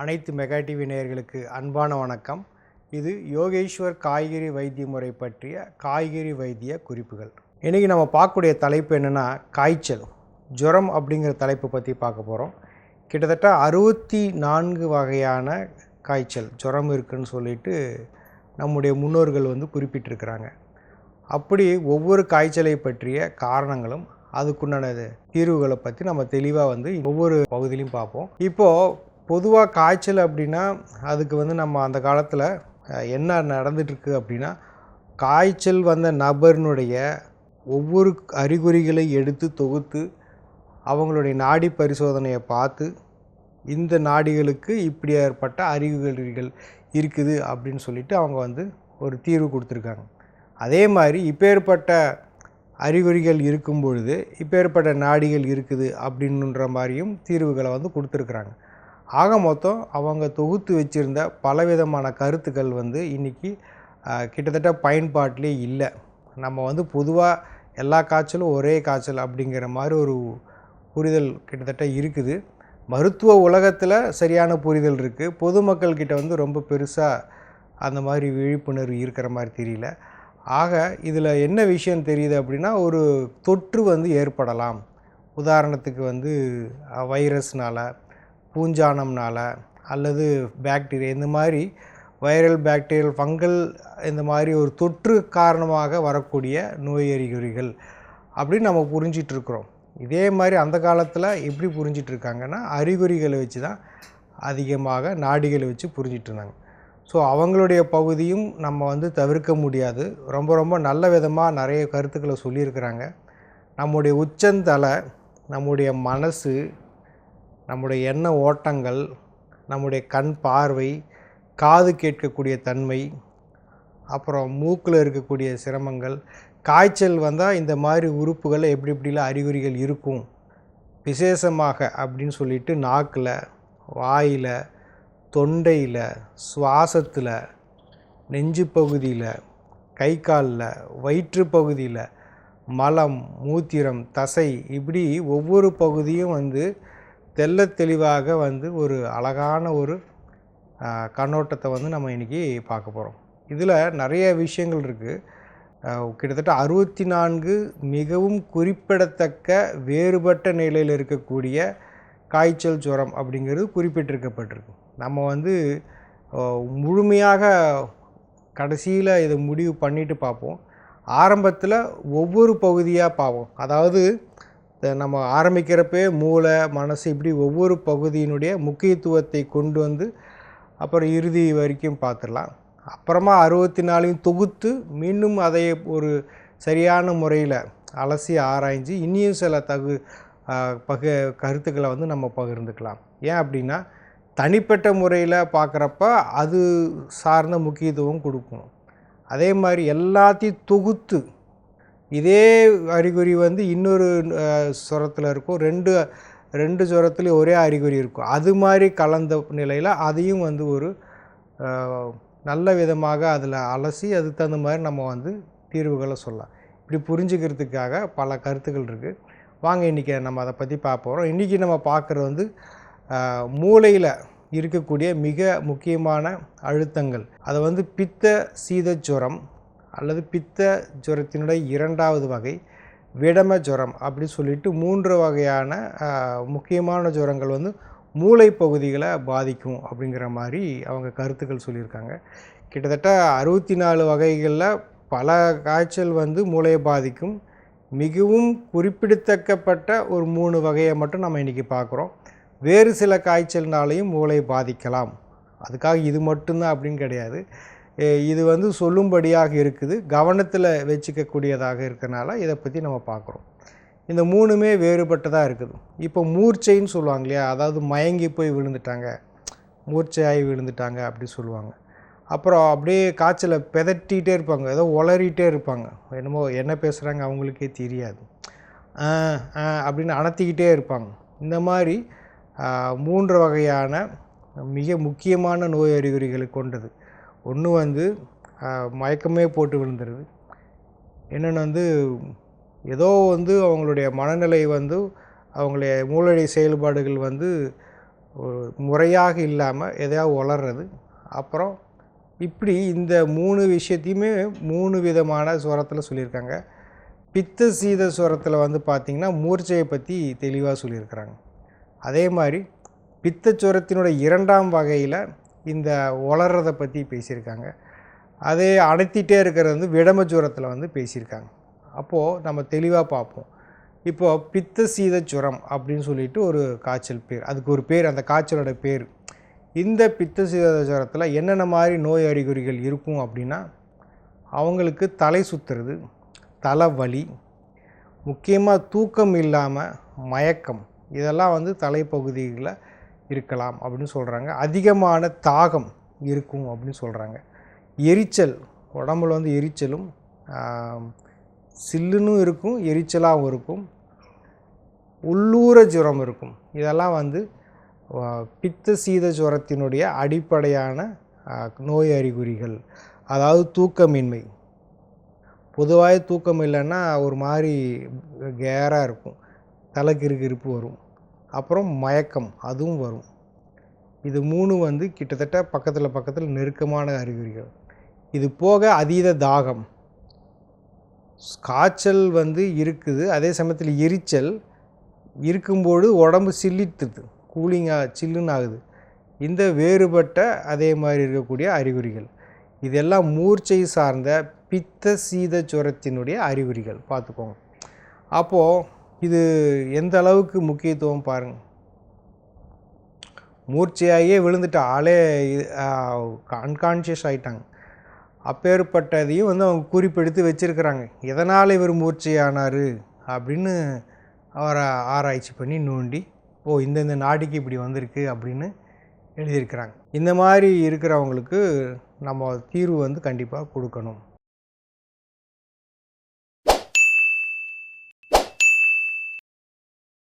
அனைத்து mega TV நேயர்களுக்கு அன்பான வணக்கம். இது யோகேஸ்வர் காய்கறி வைத்திய முறை பற்றிய காய்கறி வைத்திய குறிப்புகள். இன்றைக்கி நம்ம பார்க்கக்கூடிய தலைப்பு என்னென்னா காய்ச்சல். ஜுரம் அப்படிங்கிற தலைப்பை பற்றி பார்க்க போகிறோம் கிட்டத்தட்ட அறுபத்தி நான்கு வகையான காய்ச்சல் ஜுரம் இருக்குன்னு சொல்லிட்டு நம்முடைய முன்னோர்கள் வந்து குறிப்பிட்டிருக்கிறாங்க. அப்படி ஒவ்வொரு காய்ச்சலை பற்றிய காரணங்களும் அதுக்குண்டான தீர்வுகளை பற்றி நம்ம தெளிவாக வந்து ஒவ்வொரு பகுதியிலையும் பார்ப்போம். இப்போது பொதுவாக காய்ச்சல் அப்படின்னா அதுக்கு வந்து நம்ம அந்த காலத்தில் என்ன நடந்துட்டுருக்கு அப்படின்னா காய்ச்சல் வந்த நபரினுடைய ஒவ்வொரு அறிகுறிகளை எடுத்து தொகுத்து அவங்களுடைய நாடி பரிசோதனையை பார்த்து இந்த நாடிகளுக்கு இப்படி ஏற்பட்ட அறிகுறிகள் இருக்குது அப்படின்னு சொல்லிட்டு அவங்க வந்து ஒரு தீர்வு கொடுத்துருக்காங்க. அதே மாதிரி இப்பேற்பட்ட அறிகுறிகள் இருக்கும் பொழுது இப்பேற்பட்ட நாடிகள் இருக்குது அப்படின்ற மாதிரியும் தீர்வுகளை வந்து கொடுத்துருக்குறாங்க. ஆக மொத்தம் அவங்க தொகுத்து வச்சுருந்த பலவிதமான கருத்துக்கள் வந்து இன்றைக்கி கிட்டத்தட்ட பயன்பாட்டிலே இல்லை. நம்ம வந்து பொதுவாக எல்லா காய்ச்சலும் ஒரே காய்ச்சல் அப்படிங்கிற மாதிரி ஒரு புரிதல் கிட்டத்தட்ட இருக்குது. மருத்துவ உலகத்தில் சரியான புரிதல் இருக்குது பொதுமக்கள்கிட்ட வந்து ரொம்ப பெருசாக அந்த மாதிரி விழிப்புணர்வு இருக்கிற மாதிரி தெரியல. ஆக இதில் என்ன விஷயம் தெரியுது அப்படின்னா ஒரு தொற்று வந்து ஏற்படலாம். உதாரணத்துக்கு வந்து வைரஸ்னால் பூஞ்சானம்னால அல்லது பாக்டீரியா இந்த மாதிரி வைரல் பாக்டீரியல் ஃபங்கல் இந்த மாதிரி ஒரு தொற்று காரணமாக வரக்கூடிய நோய் அறிகுறிகள் அப்படின்னு நம்ம புரிஞ்சிட்ருக்குறோம் இதே மாதிரி அந்த காலத்தில் எப்படி புரிஞ்சிட்ருக்காங்கன்னா அறிகுறிகளை வச்சு தான் அதிகமாக நாடிகளை வச்சு புரிஞ்சிட்டு இருந்தாங்க. ஸோ அவங்களுடைய பகுதியும் நம்ம வந்து தவிர்க்க முடியாது. ரொம்ப ரொம்ப நல்ல விதமாக நிறைய கருத்துக்களை சொல்லியிருக்கிறாங்க. நம்முடைய உச்சந்தலை நம்முடைய மனசு நம்முடைய எண்ண ஓட்டங்கள் நம்முடைய கண் பார்வை காது கேட்கக்கூடிய தன்மை அப்புறம் மூக்கில் இருக்கக்கூடிய சிரமங்கள் காய்ச்சல் வந்தால் இந்த மாதிரி உறுப்புகளில் எப்படி எப்படிலாம் அறிகுறிகள் இருக்கும் விசேஷமாக அப்படின்னு சொல்லிட்டு நாக்கில் வாயில் தொண்டையில் சுவாசத்தில் நெஞ்சு பகுதியில் கை காலில் வயிற்று பகுதியில் மலம் மூத்திரம் தசை இப்படி ஒவ்வொரு பகுதியும் வந்து தெள்ள தெளிவாக வந்து ஒரு அழகான ஒரு கண்ணோட்டத்தை வந்து நம்ம இன்றைக்கி பார்க்க போகிறோம் இதில் நிறைய விஷயங்கள் இருக்குது கிட்டத்தட்ட அறுபத்தி நான்கு மிகவும் குறிப்பிடத்தக்க வேறுபட்ட நிலையில் இருக்கக்கூடிய காய்ச்சல் ஜுரம் அப்படிங்கிறது குறிப்பிட்டிருக்கப்பட்டிருக்கு. நம்ம வந்து முழுமையாக கடைசியில் இதை முடிவு பண்ணிட்டு பார்ப்போம். ஆரம்பத்தில் ஒவ்வொரு பகுதியாக பார்ப்போம். அதாவது நம்ம ஆரம்பிக்கிறப்பே மூளை மனசு இப்படி ஒவ்வொரு பகுதியினுடைய முக்கியத்துவத்தை கொண்டு வந்து அப்புறம் இறுதி வரைக்கும் பார்த்துடலாம். அப்புறமா அறுபத்தி நாலையும் தொகுத்து மீண்டும் அதை ஒரு சரியான முறையில் அலசி ஆராய்ஞ்சு இன்னியும் சில தகு பக கருத்துக்களை வந்து நம்ம பகிர்ந்துக்கலாம். ஏன் அப்படின்னா தனிப்பட்ட முறையில் பார்க்குறப்ப அது சார்ந்த முக்கியத்துவம் கொடுக்கணும். அதே மாதிரி எல்லாத்தையும் தொகுத்து இதே அறிகுறி வந்து இன்னொரு சுரத்தில் இருக்கும். ரெண்டு ரெண்டு சுரத்துலேயும் ஒரே அறிகுறி இருக்கும். அது மாதிரி கலந்த நிலையில் அதையும் வந்து ஒரு நல்ல விதமாக அதில் அலசி அதுக்கு தகுந்த மாதிரி நம்ம வந்து தீர்வுகளை சொல்லலாம். இப்படி புரிஞ்சுக்கிறதுக்காக பல கருத்துக்கள் இருக்குது வாங்க இன்றைக்கி நம்ம அதை பற்றி பார்ப்போம் இன்றைக்கி நம்ம பார்க்குறது வந்து மூளையில் இருக்கக்கூடிய மிக முக்கியமான அழுத்தங்கள். அதை வந்து பித்த சீதச்சுரம் அல்லது பித்த ஜுரத்தினுடைய இரண்டாவது வகை விடம ஜுரம் அப்படின்னு சொல்லிட்டு மூன்று வகையான முக்கியமான ஜுரங்கள் வந்து மூளை பகுதிகளை பாதிக்கும் அப்படிங்கிற மாதிரி அவங்க கருத்துக்கள் சொல்லியிருக்காங்க. கிட்டத்தட்ட அறுபத்தி நாலு வகைகளில் பல காய்ச்சல் வந்து மூளையை பாதிக்கும். மிகவும் குறிப்பிடத்தக்கப்பட்ட ஒரு மூணு வகையை மட்டும் நம்ம இன்றைக்கி பார்க்குறோம். வேறு சில காய்ச்சல்னாலையும் மூளை பாதிக்கலாம். அதுக்காக இது மட்டும்தான் அப்படின்னு கிடையாது. இது வந்து சொல்லும்படியாக இருக்குது. கவனத்தில் வச்சுக்கக்கூடியதாக இருக்கிறனால இதை பற்றி நம்ம பார்க்குறோம். இந்த மூணுமே வேறுபட்டதாக இருக்குது. இப்போ மூர்ச்சைன்னு சொல்லுவாங்க இல்லையா? அதாவது மயங்கி போய் விழுந்துட்டாங்க. மூர்ச்சையாகி விழுந்துட்டாங்க அப்படி சொல்லுவாங்க. அப்புறம் அப்படியே காய்ச்சலை பெதட்டிகிட்டே இருப்பாங்க. ஏதோ உளறிட்டே இருப்பாங்க. என்னமோ என்ன பேசுகிறாங்க அவங்களுக்கே தெரியாது. அப்படின்னு அணத்திக்கிட்டே இருப்பாங்க. இந்த மாதிரி மூன்று வகையான மிக முக்கியமான நோய் அறிகுறிகளை கொண்டது. ஒன்று வந்து மயக்கமே போட்டு விழுந்துருது. இன்னொன்று வந்து ஏதோ வந்து அவங்களுடைய மனநிலை வந்து அவங்களுடைய மூளைய செயல்பாடுகள் வந்து ஒரு முறையாக இல்லாமல் எதையாவது வளர்றது. அப்புறம் இப்படி இந்த மூணு விஷயத்தையுமே மூணு விதமான சுரத்தில் சொல்லியிருக்காங்க. பித்த சீத சுரத்தில் வந்து பார்த்திங்கன்னா மூர்ச்சையை பற்றி தெளிவாக சொல்லியிருக்கிறாங்க. அதே மாதிரி பித்தச்சுரத்தினுடைய இரண்டாம் வகையில் இந்த உளறதை பற்றி பேசியிருக்காங்க. அதே அடைத்திட்டே இருக்கிறது வந்து விடமச்சுரத்தில் வந்து பேசியிருக்காங்க. அப்போது நம்ம தெளிவாக பார்ப்போம். இப்போது பித்த சீத சுரம் அப்படின்னு சொல்லிட்டு ஒரு காய்ச்சல் பேர். அதுக்கு ஒரு பேர் அந்த காய்ச்சலோட பேர். இந்த பித்த சீத ஜுரத்தில் என்னென்ன மாதிரி நோய் அறிகுறிகள் இருக்கும் அப்படின்னா அவங்களுக்கு தலை சுற்றுறது தலைவலி முக்கியமாக தூக்கம் இல்லாமல் மயக்கம் இதெல்லாம் வந்து தலைப்பகுதிகளில் இருக்கலாம் அப்படின்னு சொல்கிறாங்க அதிகமான தாகம் இருக்கும் அப்படின்னு சொல்கிறாங்க எரிச்சல் உடம்புல வந்து எரிச்சலும் சில்லுன்னு இருக்கும் எரிச்சலாகவும் இருக்கும். உள்ளூர ஜுரம் இருக்கும். இதெல்லாம் வந்து பித்த சீத ஜுரத்தினுடைய அடிப்படையான நோய் அறிகுறிகள் அதாவது தூக்கமின்மை. பொதுவாக தூக்கம் இல்லைன்னா ஒரு மாதிரி கேராக இருக்கும். தலை வரும். அப்புறம் மயக்கம் அதுவும் வரும். இது மூணு வந்து கிட்டத்தட்ட பக்கத்தில் பக்கத்தில் நெருக்கமான அறிகுறிகள். இது போக அதீத தாகம். காய்ச்சல் வந்து இருக்குது அதே சமயத்தில் எரிச்சல். இருக்கும்போது உடம்பு சில்லித்துது கூலிங்காக சில்லுன்னு ஆகுது இந்த வேறுபட்ட அதே மாதிரி இருக்கக்கூடிய அறிகுறிகள். இதெல்லாம் மூர்ச்சை சார்ந்த பித்த சீத சுரத்தினுடைய அறிகுறிகள். பார்த்துக்கோங்க. அப்போது இது எந்த அளவுக்கு முக்கியத்துவம் பாருங்கள் மூர்ச்சையாகியே விழுந்துட்டு ஆளே அன்கான்ஷியஸ் ஆயிட்டாங்க. அப்பேற்பட்டதையும் வந்து அவங்க குறிப்பெடுத்து வச்சுருக்கிறாங்க. எதனால் இவர் மூர்ச்சையானார் அப்படின்னு அவரை ஆராய்ச்சி பண்ணி நோண்டி ஓ இந்தந்த நாடிக்கு இப்படி வந்திருக்கு அப்படின்னு எழுதியிருக்கிறாங்க. இந்த மாதிரி இருக்கிறவங்களுக்கு நம்ம தீர்வு வந்து கண்டிப்பாக கொடுக்கணும்.